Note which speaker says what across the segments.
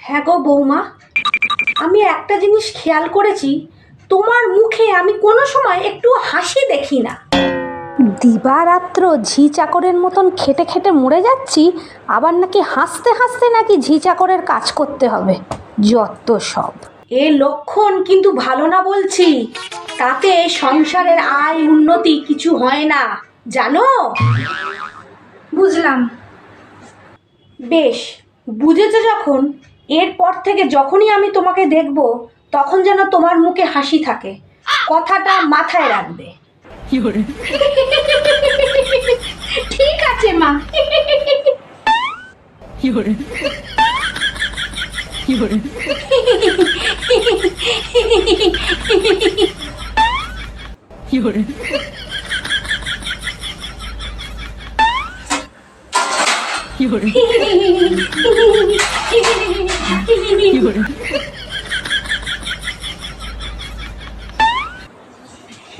Speaker 1: হ্যাঁ গো বৌমা আমি একটা জিনিস খেয়াল করেছি তোমার মুখে আমি কোনো সময় একটু হাসি দেখি না। দিবারাত্র ঝি চাকরের মতন খেটে খেটে মরে যাচ্ছি আবার নাকি হাসতে হাসতে নাকি ঝি চাকরের কাজ করতে হবে যত সব। এ লক্ষণ কিন্তু ভালো না বলছি তাতে সংসারের আয় উন্নতি কিছু হয় না জানো? বুঝলাম। বেশ বুঝেছ যখন এরপর থেকে যখনই আমি তোমাকে দেখব তখন যেন তোমার মুখে হাসি থাকে। কথাটা মাথায় রাখবে। ঠিক আছে মা।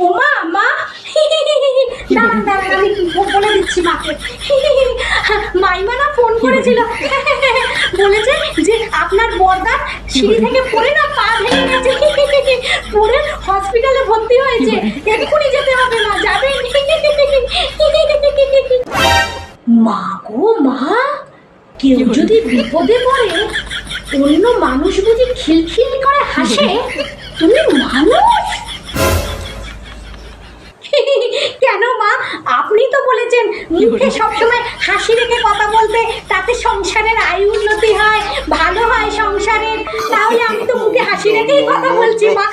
Speaker 1: ওমা মা। দাঁড়ান দাঁড়ান আমি বলে দিচ্ছি মাকে? মাইমা না ফোন করেছিল। বলেছে যে আপনার বর্দা সিঁড়ি থেকে পড়ে না পা ভেঙে গেছে। পড়ে হসপিটালে ভর্তি হয়েছে। এক্ষুনি যেতে হবে না যাবেন। মা গো মা। কেউ যদি বিপদে পড়ে অন্য মানুষ বুঝি খিলখিল করে হাসে, তুমি মানুষ? কেন মা? আপনি তো বলেছেন মুখে সবসময় হাসি রেখে কথা বলতে, তাতে সংসারের আয় উন্নতি হয়, ভালো হয় সংসারের। তাহলে আমি তো মুখে হাসি রেখেই কথা বলছি, মা।